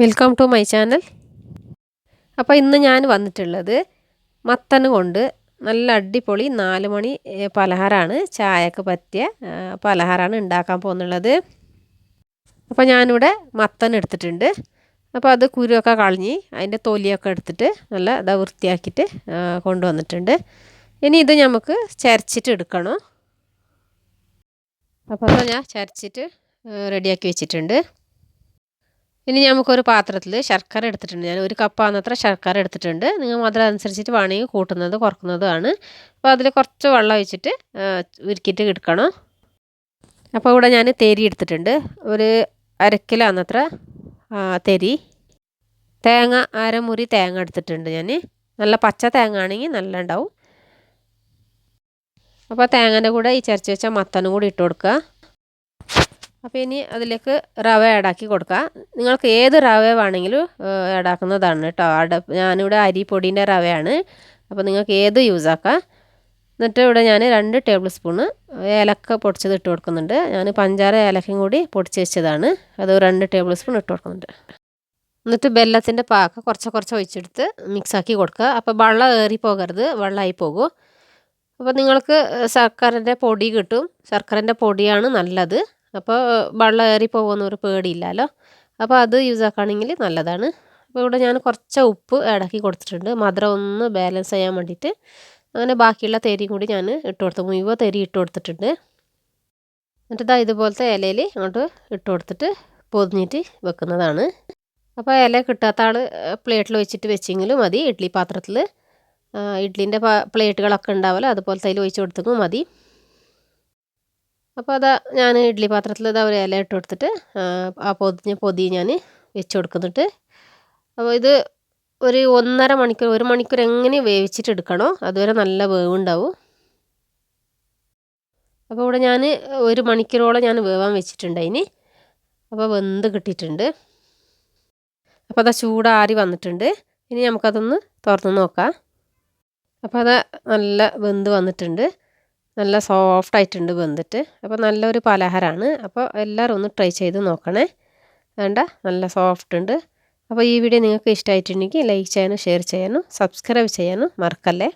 Welcome to my channel അപ്പോൾ ഇന്ന് ഞാൻ വന്നിട്ടുള്ളത് മത്തന് കൊണ്ട് നല്ല അടിപൊളി നാല് മണി പലഹാരമാണ് ചായക്ക് പറ്റിയ പലഹാരമാണ് ഉണ്ടാക്കാൻ പോകുന്നുള്ളത്. അപ്പോൾ ഞാനിവിടെ മത്തൻ എടുത്തിട്ടുണ്ട്. അപ്പോൾ അത് കുരുവൊക്കെ കളഞ്ഞ് അതിന്റെ തൊലിയൊക്കെ എടുത്തിട്ട് നല്ല ഇതാ വൃത്തിയാക്കിയിട്ട് കൊണ്ടുവന്നിട്ടുണ്ട്. ഇനി ഇത് നമുക്ക് ചരച്ചിട്ട് എടുക്കണം. അപ്പോൾ ഞാൻ ചരച്ചിട്ട് റെഡിയാക്കി വെച്ചിട്ടുണ്ട്. ഇനി നമുക്കൊരു പാത്രത്തിൽ ശർക്കര എടുത്തിട്ടുണ്ട്. ഞാൻ ഒരു കപ്പാന്നത്ര ശർക്കര എടുത്തിട്ടുണ്ട്. നിങ്ങൾ മധുരം അനുസരിച്ചിട്ട് വേണമെങ്കിൽ കൂട്ടുന്നത് കുറക്കുന്നതുമാണ്. അപ്പോൾ അതിൽ കുറച്ച് വെള്ളം ഒഴിച്ചിട്ട് ഉരുക്കിയിട്ട് എടുക്കണം. അപ്പോൾ ഇവിടെ ഞാൻ തേരി എടുത്തിട്ടുണ്ട്. ഒരു അരക്കിലോ അന്നത്ര തെരി. തേങ്ങ അരമുറി തേങ്ങ എടുത്തിട്ടുണ്ട് ഞാൻ. നല്ല പച്ച തേങ്ങ ആണെങ്കിൽ നല്ല ഉണ്ടാവും. അപ്പോൾ തേങ്ങന്റെ കൂടെ ഈ ചരച്ച് വെച്ച മത്തനും കൂടി ഇട്ട് കൊടുക്കുക. അപ്പോൾ ഇനി അതിലേക്ക് റവ ആഡാക്കി കൊടുക്കുക നിങ്ങൾക്ക് ഏത് റവ വേണമെങ്കിലും ആഡാക്കുന്നതാണ് കേട്ടോ. അട ഞാനിവിടെ അരിപ്പൊടീന്റെ റവയാണ്. അപ്പോൾ നിങ്ങൾക്ക് ഏത് യൂസ് എന്നിട്ട് ഇവിടെ ഞാൻ രണ്ട് ടേബിൾ സ്പൂണ് ഏലക്ക പൊടിച്ചത് ഇട്ട് കൊടുക്കുന്നുണ്ട്. ഞാൻ പഞ്ചാര ഏലക്കയും കൂടി പൊടിച്ച് വെച്ചതാണ്. അത് രണ്ട് ടേബിൾ സ്പൂൺ ഇട്ട് കൊടുക്കുന്നുണ്ട്. എന്നിട്ട് ബെല്ലത്തിന്റെ പാക്ക കുറച്ച് കുറച്ച് ഒഴിച്ചെടുത്ത് മിക്സാക്കി കൊടുക്കുക. അപ്പോൾ വെള്ളം ഏറി പോകരുത് വെള്ളമായി പോകും. അപ്പോൾ നിങ്ങൾക്ക് ശർക്കരന്റെ പൊടി കിട്ടും. ശർക്കരന്റെ പൊടിയാണ് നല്ലത്. അപ്പോൾ വെള്ളം ഏറി പോകുമെന്നൊരു പേടിയില്ലല്ലോ അപ്പോൾ അത് യൂസ് ആക്കുകയാണെങ്കിൽ നല്ലതാണ്. അപ്പോൾ ഇവിടെ ഞാൻ കുറച്ച് ഉപ്പ് ഇടക്കി കൊടുത്തിട്ടുണ്ട്. മധുരം ഒന്ന് ബാലൻസ് ചെയ്യാൻ വേണ്ടിയിട്ട്. അങ്ങനെ ബാക്കിയുള്ള തേരിയും കൂടി ഞാൻ ഇട്ട് കൊടുത്തു. മുഴുവൻ തേരി ഇട്ട് കൊടുത്തിട്ടുണ്ട്. എന്നിട്ട് ഇതാ ഇതുപോലത്തെ ഇലയിൽ അങ്ങോട്ട് ഇട്ട് കൊടുത്തിട്ട് പൊതിഞ്ഞിട്ട് വെക്കുന്നതാണ്. അപ്പോൾ ഇല കിട്ടാത്ത ആൾ പ്ലേറ്റിൽ വെച്ചിട്ട് വെച്ചെങ്കിലും മതി. ഇഡ്ഡലി പാത്രത്തിൽ ഇഡ്ഡലിന്റെ പ്ലേറ്റുകളൊക്കെ ഉണ്ടാവുമല്ലോ അതുപോലത്തെ അതിൽ ഒഴിച്ച് കൊടുത്തെങ്കിൽ മതി. അപ്പോൾ അതാ ഞാൻ ഇഡ്ഡലി പാത്രത്തിൽ ഇതാ ഒരു ഇല ഇട്ട് കൊടുത്തിട്ട് ആ പൊതിഞ്ഞ പൊതി ഞാൻ വെച്ച് കൊടുക്കുന്നുണ്ട് അപ്പോൾ ഇത് ഒരു ഒന്നര മണിക്കൂർ ഒരു മണിക്കൂർ എങ്ങനെ വേവിച്ചിട്ട് എടുക്കണോ അതുവരെ നല്ല വേവുണ്ടാവും. അപ്പോൾ ഇവിടെ ഞാൻ ഒരു മണിക്കൂറോളം ഞാൻ വേവാൻ വെച്ചിട്ടുണ്ട് അതിന്. അപ്പോൾ വെന്ത് കിട്ടിയിട്ടുണ്ട്. അപ്പോൾ അതാ ചൂടാറി വന്നിട്ടുണ്ട്. ഇനി നമുക്കതൊന്ന് തുറന്ന് നോക്കാം. അപ്പോൾ അത് നല്ല വെന്ത് വന്നിട്ടുണ്ട്. നല്ല സോഫ്റ്റ് ആയിട്ടുണ്ട് വെന്തിട്ട്. അപ്പോൾ നല്ലൊരു പലഹാരമാണ് അപ്പോൾ എല്ലാവരും ഒന്ന് ട്രൈ ചെയ്ത് നോക്കണേ. വേണ്ട നല്ല സോഫ്റ്റ് ഉണ്ട് അപ്പോൾ ഈ വീഡിയോ നിങ്ങൾക്ക് ഇഷ്ടമായിട്ടുണ്ടെങ്കിൽ ലൈക്ക് ചെയ്യാനും ഷെയർ ചെയ്യാനും സബ്സ്ക്രൈബ് ചെയ്യാനും മറക്കല്ലേ?